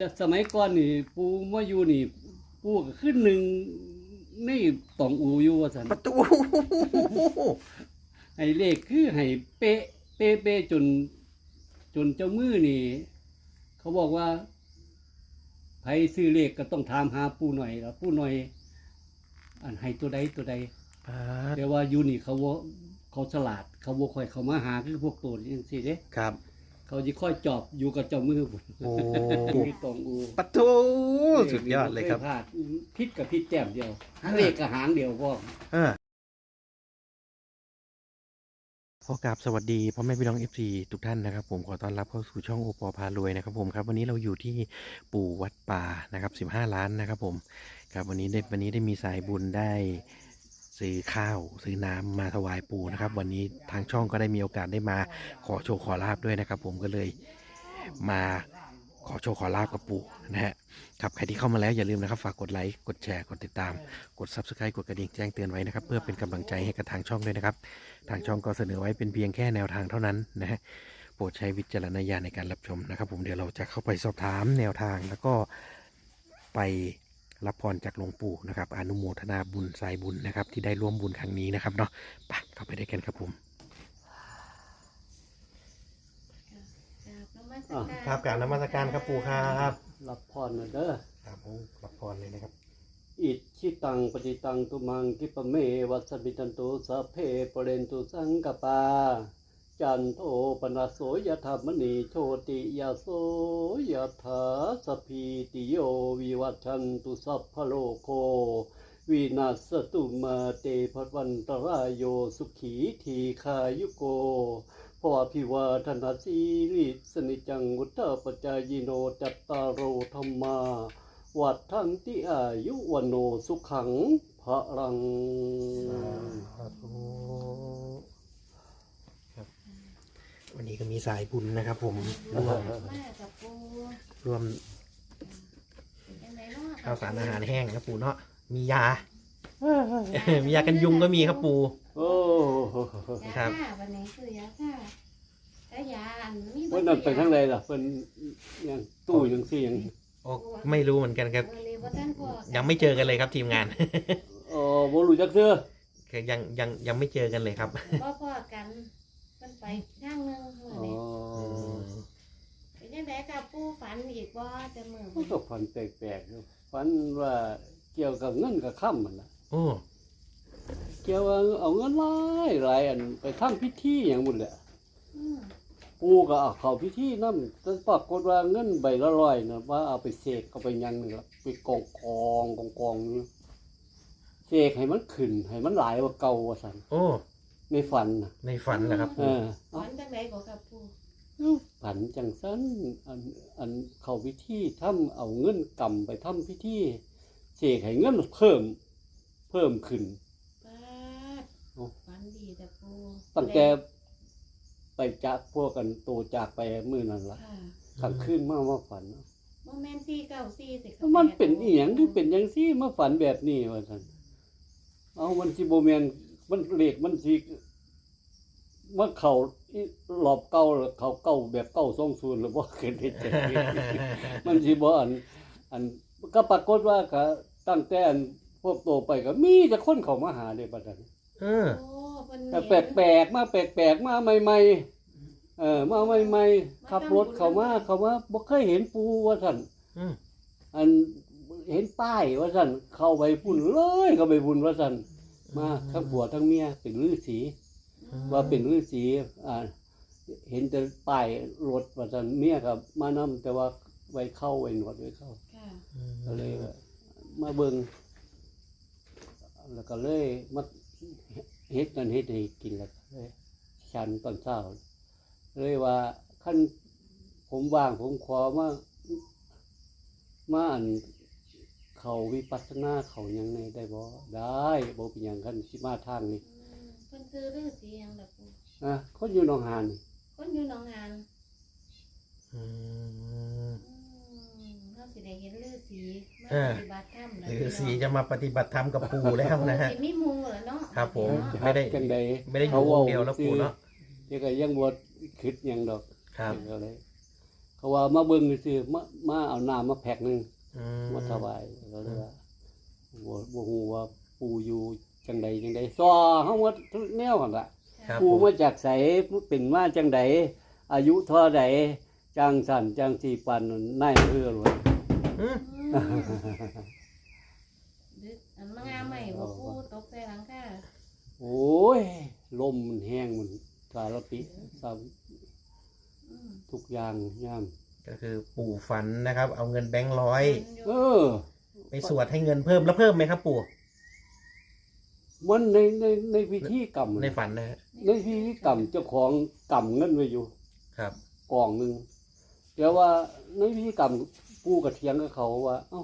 แต่สมัยก่อนนี่ปูมาอยู่นี่ ปูก็ขึ้นหนึ่งในตองอูอยู่ว่าสันประตูให้เลขคือให้เป๊ะเป๊ะเป๊ะจน จนเจ้ามือนี่ เขาบอกว่าใครซื้อเลขก็ต้องถามหาปูหน่อยแล้วปูหน่อย อันให้ตัวใดตัวใดปาดแต่ว่าอยู่นี่เขาว่าเขาฉลาด เขาบ่ค่อยเขามาหาคือพวกตัวนี้จังซี่เด้ ครับ เขาจะค่อยจอบอยู่กับเจ้ามือพุ่นโอ้มีตองอูประตูสุดยอดเลยครับไม่พลาดพิษกับพิษแต้มเดียวเลขกับหางเดียวพ่อเออขอกราบสวัสดีพ่อแม่พี่น้องเอฟซีทุกท่านนะครับ ผมขอต้อนรับเข้าสู่ช่องโอปอพารวยนะครับ ผมครับวันนี้เราอยู่ที่ปู่วัดป่านะครับสิบห้าล้านนะครับ ผมครับวันนี้ได้วันนี้ได้มีสายบุญได้ ซื้อข้าวซื้อน้ำมาถวายปู่นะครับ วันนี้ทางช่องก็ได้มีโอกาสได้มาขอโชว์ขอลาบด้วยนะครับ ผมก็เลยมาขอโชว์ขอลาบกับปู่นะฮะครับใครที่เข้ามาแล้วอย่าลืมนะครับฝากกดไลค์กดแชร์กดติดตาม กด subscribe กดกระดิ่งแจ้งเตือนไว้นะครับ เพื่อเป็นกำลังใจให้กับทางช่องด้วยนะครับ ทางช่องก็เสนอไว้เป็นเพียงแค่แนวทางเท่านั้นนะฮะโปรดใช้วิจารณญาณในการรับชมนะครับ ผมเดี๋ยวเราจะเข้าไปสอบถามแนวทางแล้วก็ไป รับพรจากหลวงปู่นะครับ อนุโมทนาบุญสายบุญนะครับ ที่ได้ร่วมบุญครั้งนี้นะครับเนาะไปเข้าไปได้วยกันครับผมครับกราบนมัสการครับปู่ครับรับพรหน่อยเด้อ ครับผมรับพรเลยนะครับ อิชิตังปฏิตังตุมังกิปะเมวัสมิตันตุสัพเพปเรนตุสังกปา จันโทปนะโสยธรรมณีโชติยาโสยถาสพีติโยวิวัชันตุสัพพโลโกวินาศตุมาเตภวันตรายโยสุขีทีคายุโกพอพิวาธนาสีริสนิจังวุฒปจายโนจัตตารโรธรรมา วัดทันติอายุวันโนสุขังพระรังสาธุ นนี้ก็มีสายบุญนะครับ ผมร่วมมากับปูร่วมเป็นจังไดเนาะข้าวสารอาหารแห้งครับปู่เนาะมียา มียากันยุงก็มีครับปู่โอ้ยาครับฆ่าวันนี้คือยาฆ่าแล้วยาอันนี้เพิ่นนั่นไปทางใดล่ะเพิ่นยังตู้ยังซี่ยังโอ้ไม่รู้เหมือนกันครับวันนี้ว่าท่านพ่อยังไม่เจอกันเลยครับทีมงานอ๋อบ่รู้จักเทื่อคือยังยังยังไม่เจอกันเลยครับพ่อพ่อกัน มันไปข้างหนึงมื้ออ๋อนี้มเป็นจังไดกับปูฝันอีกบ่จะมื้อมันก็ฝันแปลกๆอยู่ฝันว่าเกี่ยวกับเงินกับค่ำมันล่ะ โอ้เกี่ยวว่าเอาเงินหลายหลายอันไปทำพิธีหยังหมดแหละอืมปูก็เอาเข้าพิธีนำแต่ปรากฏว่าเงินใบละร้อยน่ะว่าเอาไปเสกเอาไปหยังนี่ล่ะไปกองกองกองกองอยู่เสกให้มันขึ้นให้มันหลายกว่าเก่าว่าซั่นโอ้ ในฝันน่ะในฝันเหรอครับเอปู่อฝันจังไดบ่กับปูฝันจังซั่นอันอันเข้าพิธีทำเอาเงินกำไปทำพิธีเสกให้เงินเพิ่มเพิ่มขึ้น ปาดโอ้ ฝันดีแต่ปูตั้งแต่ไปจากพวกกันโตจากไปมื้อนั้นล่ะค่ะกลางคืนมามาฝันบ่แม่น494สิมันเป็นอีหยังคือเป็นจังซี่มาฝันแบบนี้ว่าซั่นเอามันสิบ่แม่น มันเลขมันสิมันเข้าอีรอบเก่าแล้วเขาเก่าแบบเก่า20หรือบ่ขึ้นได้จังซี่มันสิบ่อัน อันก็ปรากฏว่าก็ตั้งแต่อันพวกโตไปก็มีแต่คนเข้ามาหาเด้บัดนั้นเออโอ้เพิ่นแต่แปลกๆมาแปลกๆมาใหม่ๆเออมาใหม่ๆขับรถเข้ามาเข้ามาบ่เคยเห็นปูว่าซั่นอืมอันเห็นป้ายว่าสั่นเข้าไปพุ่นเลยเข้าไปพุ่นว่าสั่น มาทั้งผัวทั้งเมียเป็นฤาษีว่าเป็นฤาษีอ่า เห็นแต่ป้ายรถว่าสั่นเมียกับมานำแต่ว่าไว้เข้าไว้หนวดไว้เข้าค่ะก็เลยว่ามาเบิ่งแล้วก็เลยมาเฮ็ดนั่นเฮ็ดให้กินแล้วก็เลยฉันตอนเช้าเลยว่าขั้นผมว่างผมขอมามาอัน เขาวิปัสสนาเขาหยังไงได้บ่ได้บ่เป็นหยังคันสิมาทางนี้อืมเพิ่นคือฤาษีหยังล่ะปูนะคนอยู่หนองหานนี่คนอยู่หนองหานอืม อืมเขาสิได้เห็นฤาษีมาเออ ปฏิบัติธรรมหรือสีจะมาปฏิบัติธรรมกับปู่แล้วนะฮะ สิมีหมูเหรอเนาะครับผมเนาะไม่ได้ จังใดไม่ได้อยู่องค์เดียวแล้วปู่เนาะเดี๋ยวก็ยังบ่คิดหยังดอกครับก็เลย เขาว่ามาเบิ่งซื่อๆมามาเอาน้ำมาแพ็คหนึงอื มมาถวายก็เลยว่าบ่บ่ฮู้ว่าปู่อยู่จังใดจังใดซอเฮาหมดทุกแนวหั่นล่ะครับปู่ผมมาจากไสเป็นมาจังใดอายุเท่าใดจังสั่นจังสีปันนายเรือหลวงอืมอืมดึกอันมางามใหม่บ่ปูตกใส่หลังคาโอ้ยลมมันแห้งมันสารพิษสารอืมทุกอย่างย่าม ก็คือปู่ฝันนะครับ เอาเงินแบงค์ร้อย เออ ไปสวดให้เงินเพิ่มแล้วเพิ่มไหมครับ ปู่มันในในในพิธีกรรมในฝันนะฮะในพิธีกรรมเจ้าของกรรมเงินไว้อยู่ครับกองหนึ่งแต่ว่าในพิธีกรรมปู่กระเทียงกับเขาว่า เอ้า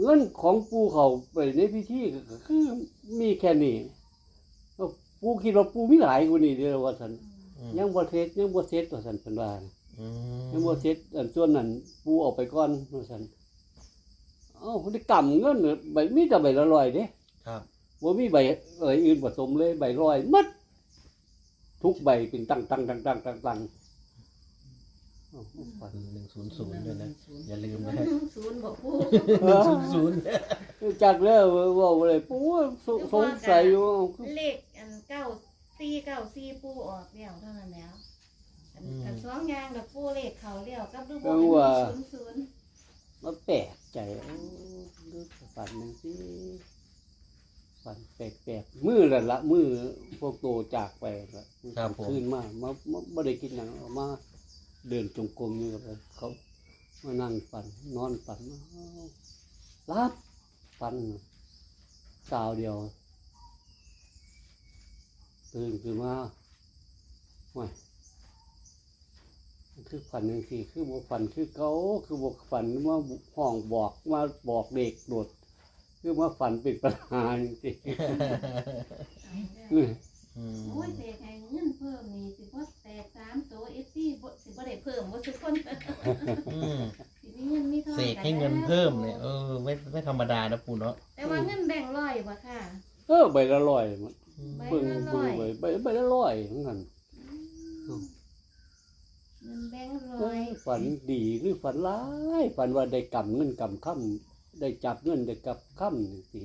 เงินของปู่เขาไปในพิธีก็คือมีแค่นี้เอ้าปู่คิดว่าปู่มีหลายกว่านี้เดียวว่าสันอืมยังบ่เสร็จยังบ่เสร็จว่าสันเป็นว่านะอืม ยังบ่เสร็จอันส่วนนั้นปู่เออกไปก่อนว่าสันเอ้าพฤติกรรมเงินเนี่ยใบมีแต่ใบละร้อยเด้ครับบ่มีใบเอ่ยอื่นผสมเลยใบร้อยหมัดทุกใบเป็นตั้งตั้งตั้งตั้งตั้งตั้งเอ้าฝันหนึ่งศูนย์ศูนย์ด้วยนะอย่าลืมนะฮะศูนย์บ่ปูหนึ่งศูนย์ศูนย์จักแล้วเว่าเลยปู่สสงสัยอยู่เอ้าคือเลขอันเก้าสี่เก้าสี่ปูออกแล้วเท่านั้นแล้ว อันอันสองอย่างกับปูเลขเขาเลี้ยวกับดูบ่เป็นศูนย์ศูนย์มันแปลกใจโอ้ดูฝันจังซี่ฝันแปลกๆมือละละมือพวกโตจากไปละครับผมคืนมามามาบ่ได้กินหยังเอามา เดินจงกรมอยู่กับเขามานั่งฝันนอนฝันอ้าวรับฝันสาวเดียว ตื่นขึ้นมาว้ายมัน คือฝันยังสี่คือบ่ฝันคือเขาคือบ่ฝันว่าห้องบอกมาบอกเด็กโดด คือว่าฝันเป็นปัญหาจริงเอาแล้วๆอื้ออืมโอ้ยเสกให้เงินเพิ่มนี่สิบ่แตกสามตัว FC บ่สิบ่ได้เพิ่มบ่ทุกคนอืมสิมีเงินมีทองเสกให้เงินเพิ่มเนี่ยเออไม่ไม่ธรรมดานะปู่เนาะแต่ว่าเงินแบ่งค์ร้อยบ่ค่ะ เออใบละร้อยมันอืมใบเบิ่งละร้เบิ่องยใบใบใบละร้อยเหมือนกันอืม เงินแบ่งค์เอร้อยอฝันดีหรือฝันร้ายฝันว่าได้กำเงินกำค่ำได้จับเงินได้กับค่ำนี่สิ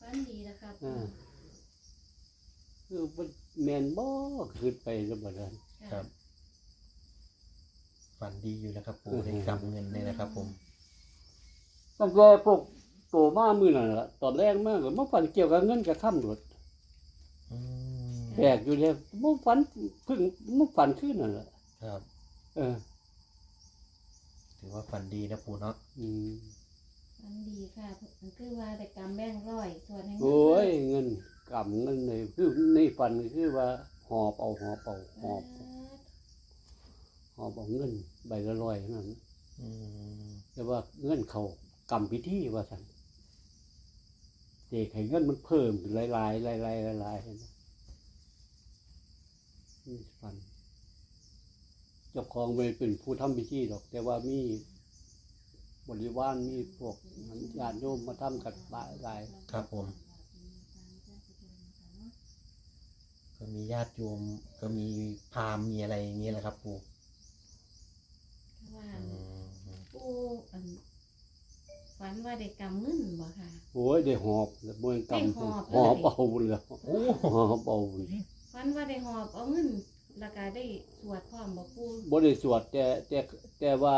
ฝันดีนะครับอ่าคือมันแมนบ่ขึ้นไปแล้วบ่นั้นครับ ฝันดีอยู่นะครับปู่ได้กำเงินเนี่ยนะครับ ผมตั้งแต่พวกโตมามื้อนั่นล่ะตอนแรกมาก็มาฝันเกี่ยวกับเงินกับค่ำโดดอืมแปลกอยู่เด้บ่ฝันเพิ่งมาฝันคืนนั่นล่ะ ครับ เออ ถือว่าฝันดีนะปู่เนาะอืมฝันดีค่ะมันคือว่าได้กำแบ่งค์ร้อยส่วนให้เงินโอ้ยเพิ่มเงินกำเงินเลยคือในฝันคือว่าหอบเอาหอบเอาหอบหอบเอาเงินใบละร้อยเท่านั้นอืมแต่ว่าเงินเขากำพิธีว่าสั่นเสกให้เงินมันเพิ่มขึ้นหลายๆหลายๆหลายๆหลายๆนะนี่ฝัน เจ้าของไม่เป็นผู้ทำพิธีหรอก แต่ว่ามีบริวารมีพวกญาติโยมมาทำกันหลายหลายครับผม ก็มีญาติโยมก็มีพราหมณ์มีอะไรอย่างเงี้ยแหละครับปู่ว่าอืมปูอันฝันว่าได้กำเงินบ่ค่ะ โอ้ยได้หอบเมื่อกได้ำหอบ หอบเลยเอาเลยโอ้หอบเอาฝันว่าได้หอบเอาเงิน แล้วก็ได้สวดพร้อมบ่ปูบริสวดแต่แต่แต่ว่า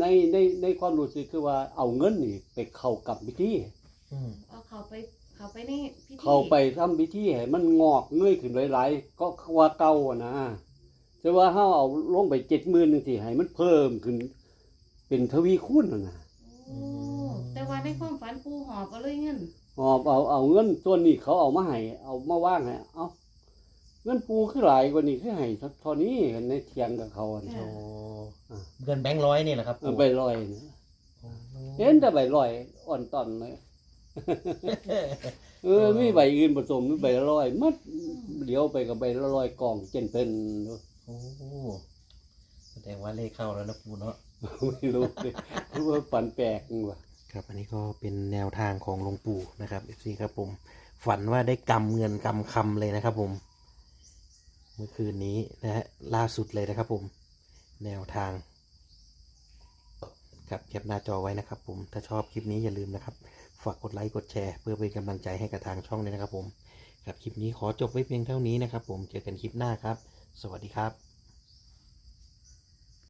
ในในในความรู้สึกคือว่าเอาเงินนี่ไปเข้ากับพิธีอืมเอาเขาไปเขาไปในพิธีเข้าไปทำพิธีให้มันงอกเงยขึ้นหลายๆก็ว่าเก่าอะนะแต่ว่าเฮาเอาลงไปเจ็ดหมื่นนึงสิให้มันเพิ่มขึ้น เป็นทวีคูณน่ะนะโอ้แต่ว่าในความฝันปูหอบเอาเลยเงิน หอบเอาเอาเงินส่วนนี้เขาเอามาให้เอามาว่างให้เอา เงินปูคือหลายกว่านี้คือให้เท่านี้ในเทียงกับเขาอะนะโอ้อ่าเงินแบงค์ร้อยนี่แหละครับเอาปู่ใบลอยนะโอ้เห็นแต่ใบลอยอ่อนตอนเลยเออมีใบอื่นผสมมีใบละร้อยมัดเดี๋ยวไปกับใบละร้อยกล่องเจนเป็นเนอะโอ้แสดงว่าเลขเข้าแล้วนะปู่เนาะไม่รู้เลยว่าฝันแปลกว่ะครับ อันนี้ก็เป็นแนวทางของหลวงปู่นะครับ FC ครับผม ฝันว่าได้กำเงินกำคำเลยนะครับผม เมื่อคืนนี้นะฮะล่าสุดเลยนะครับผม แนวทางครับแคปหน้าจอไว้นะครับผมถ้าชอบคลิปนี้อย่าลืมนะครับ ฝากกดไลค์กดแชร์เพื่อเป็นกำลังใจให้กับทางช่องเลยนะครับผมครับคลิปนี้ขอจบไว้เพียงเท่านี้นะครับผมเจอกันคลิปหน้าครับ สวัสดีครับ